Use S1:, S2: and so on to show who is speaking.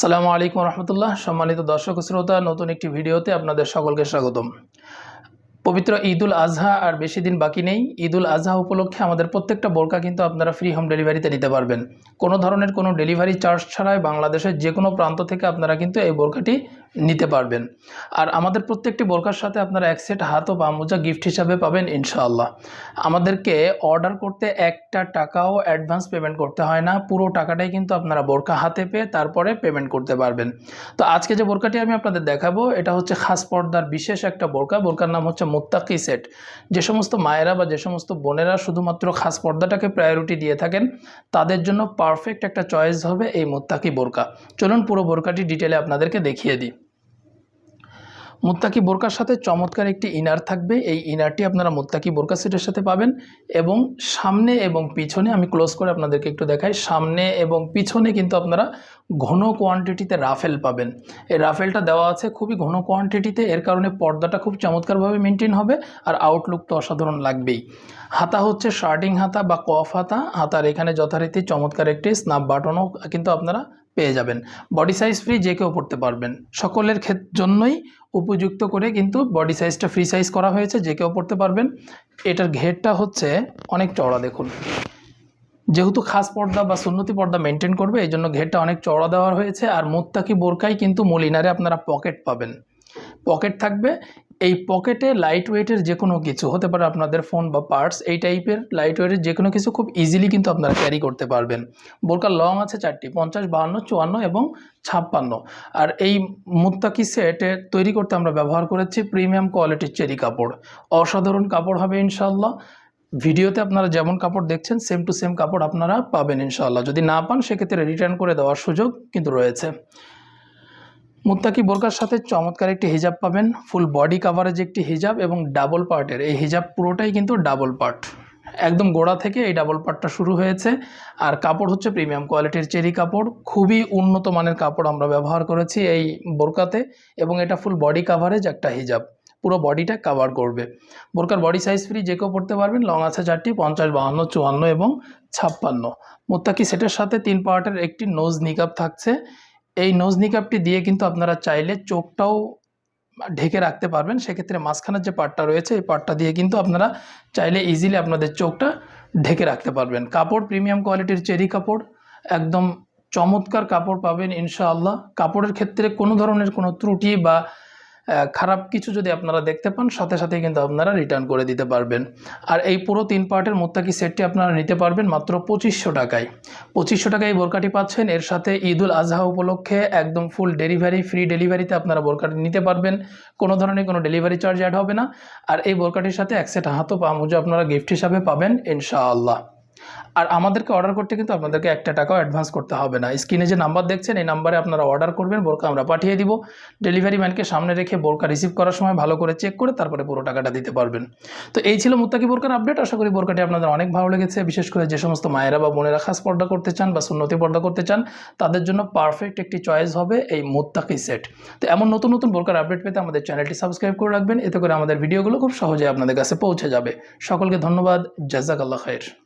S1: সালামু আলাইকুম রহমতুল্লাহ। সম্মানিত দর্শক শ্রোতা, নতুন একটি ভিডিওতে আপনাদের সকলকে স্বাগতম। পবিত্র ঈদুল আজহা আর বেশি দিন বাকি নেই। ঈদুল আজহা উপলক্ষে আমাদের প্রত্যেকটা বোরকা কিন্তু আপনারা ফ্রি হোম ডেলিভারিতে নিতে পারবেন। কোনো ধরনের কোনো ডেলিভারি চার্জ ছাড়াই বাংলাদেশের যে কোনো প্রান্ত থেকে আপনারা কিন্তু এই বোরকাটি নিতে পারবেন। আর আমাদের প্রত্যেকটি বোরকার সাথে আপনারা এক সেট হাত ও বামোজা গিফট হিসাবে পাবেন ইনশাআল্লাহ। আমাদেরকে অর্ডার করতে একটা টাকাও অ্যাডভান্স পেমেন্ট করতে হয় না। পুরো টাকাটাই কিন্তু আপনারা বোরকা হাতে পেয়ে তারপরে পেমেন্ট করতে পারবেন। তো আজকে যে বোরকাটি আমি আপনাদের দেখাবো, এটা হচ্ছে খাস পর্দার বিশেষ একটা বোরকা। বোরকার নাম হচ্ছে মুত্তাকি সেট। যে সমস্ত মায়েরা বা যে সমস্ত বোনেরা শুধুমাত্র খাস পর্দাটাকে প্রায়োরিটি দিয়ে থাকেন, তাদের জন্য পারফেক্ট একটা চয়েস হবে এই মুত্তাকি বোরকা। চলুন পুরো বোরকাটি ডিটেলে আপনাদেরকে দেখিয়ে দিই। মুত্তাকি বোরকার সাথে চমৎকার একটি ইনার থাকবে। এই ইনারটি আপনারা মুত্তাকি বোরকা সেটের সাথে পাবেন এবং সামনে এবং পিছনে আমি ক্লোজ করে আপনাদেরকে একটু দেখাই, সামনে এবং পিছনে কিন্তু আপনারা ঘন কোয়ান্টিটিতে রাফেল পাবেন। এই রাফেলটা দেওয়া আছে খুবই ঘন কোয়ান্টিটিতে, এর কারণে পর্দাটা খুব চমৎকারভাবে মেনটেন হবে আর আউটলুক তো অসাধারণ লাগবেই। হাতা হচ্ছে শার্টিং হাতা বা কফ হাতা। হাতার এখানে যথারীতি চমৎকার একটি স্নাপ বাটনও কিন্তু আপনারা পেয়ে যাবেন। বডি সাইজ ফ্রি যে কেউ পড়তে পারবেন। সকলের জন্যই উপযুক্ত করে কিন্তু বডি সাইজটা ফ্রি সাইজ করা হয়েছে, যে কেউ পড়তে পারবেন। এটার ঘেরটা হচ্ছে অনেক চওড়া, দেখুন। যেহেতু খাস পর্দা বা সুন্নতি পর্দা মেনটেন করবে, এই জন্য ঘেরটা অনেক চওড়া দেওয়া হয়েছে। আর মোত্তাকি বোরকাই কিন্তু মলিনারে আপনারা পকেট পাবেন। পকেট থাকবে এই পকেটে লাইট ওয়েটের যে কোনো কিছু, হতে পারে আপনাদের ফোন বা পার্টস এই টাইপের লাইট ওয়েটের যে কোনো কিছু খুব ইজিলি কিন্তু আপনারা ক্যারি করতে পারবেন। বোরকার লং আছে চারটি, পঞ্চাশ, বাহান্ন, চুয়ান্ন এবং ছাপ্পান্ন। আর এই মুত্তাকি সেটে তৈরি করতে আমরা ব্যবহার করেছি প্রিমিয়াম কোয়ালিটির চেরি কাপড়। অসাধারণ কাপড় হবে ইনশাল্লাহ ভিডিওতে আপনারা যেমন কাপড় দেখছেন সেম টু সেম কাপড় আপনারা পাবেন ইনশাল্লাহ যদি না পান, সেক্ষেত্রে রিটার্ন করে দেওয়ার সুযোগ কিন্তু রয়েছে। মুত্তাকি বোরকার সাথে চমৎকার একটি হিজাব পাবেন, ফুল বডি কাভারেজ একটি হিজাব এবং ডাবল পার্টের। এই হিজাব পুরোটাই কিন্তু ডাবল পার্ট। একদম গোড়া থেকে এই ডাবল পার্টটা শুরু হয়েছে। আর কাপড় হচ্ছে প্রিমিয়াম কোয়ালিটির চেরি কাপড়। খুবই উন্নত মানের কাপড় আমরা ব্যবহার করেছি এই বোরকাতে এবং এটা ফুল বডি কাভারেজ একটা হিজাব। পুরো বডিটা কাভার করবে। বোরকার বডি সাইজ ফ্রি যে কেউ পড়তে পারবেন, লং আছে চারটি, পঞ্চাশ, বাহান্ন, চুয়ান্ন এবং ছাপ্পান্ন। মুত্তাকি সেটের সাথে তিন পার্টের একটি নোজ নিকাপ থাকছে। এই নোজ নিকাপটি দিয়ে কিন্তু আপনারা চাইলে চোখটাও ঢেকে রাখতে পারবেন। সেক্ষেত্রে মাঝখানের যে পাটটা রয়েছে, এই পাটটা দিয়ে কিন্তু আপনারা চাইলে ইজিলি আপনাদের চোখটা ঢেকে রাখতে পারবেন। কাপড় প্রিমিয়াম কোয়ালিটির চেরি কাপড়, একদম চমৎকার কাপড় পাবেন ইনশাআল্লাহ। কাপড়ের ক্ষেত্রে কোনো ধরনের কোনো ত্রুটি বা খারাপ কিছু যদি আপনারা দেখতে পান, সাথে সাথে কিন্তু আপনারা রিটার্ন করে দিতে পারবেন। আর এই পুরো তিন পার্টের মোত্তাকি সেটটি আপনারা নিতে পারবেন মাত্র পঁচিশশো টাকায়। পঁচিশশো টাকায় এই বোরকাটি পাচ্ছেন। এর সাথে ঈদুল আজহা উপলক্ষে একদম ফুল ডেলিভারি ফ্রি ডেলিভারিতে আপনারা বোরকাটি নিতে পারবেন। কোনো ধরনের কোনো ডেলিভারি চার্জ অ্যাড হবে না। আর এই বোরকাটির সাথে এক সেট হাতও পা মুজো আপনারা গিফট হিসাবে পাবেন, ইনশাআল্লাহ। আর আমাদেরকে অর্ডার করতে কিন্তু আপনাদেরকে একটা টাকাও অ্যাডভান্স করতে হবে না। স্ক্রিনে যে নাম্বার দেখছেন, এই নাম্বারে আপনারা অর্ডার করবেন বোরকা আমরা পাঠিয়ে দিব। ডেলিভারি ম্যানকে সামনে রেখে বোরকা রিসিভ করার সময় ভালো করে চেক করে তারপরে পুরো টাকাটা দিতে পারবেন। তো এই ছিল মুত্তাকি বোরকার আপডেট আশা করি বোরকাটি আপনাদের অনেক ভালো লেগেছে। বিশেষ করে যে সমস্ত মায়েরা বা বোনেরা খাস পর্দা করতে চান বা সুন্নতি পর্দা করতে চান, তাদের জন্য পারফেক্ট একটি চয়েস হবে এই মুত্তাকি সেট তো এমন নতুন নতুন বোরকার আপডেট পেতে আমাদের চ্যানেলটি সাবস্ক্রাইব করে রাখবেন। এতে করে আমাদের ভিডিওগুলো খুব সহজে আপনাদের কাছে পৌঁছে যাবে। সকলকে ধন্যবাদ। জাজাক আল্লাহ খায়ের।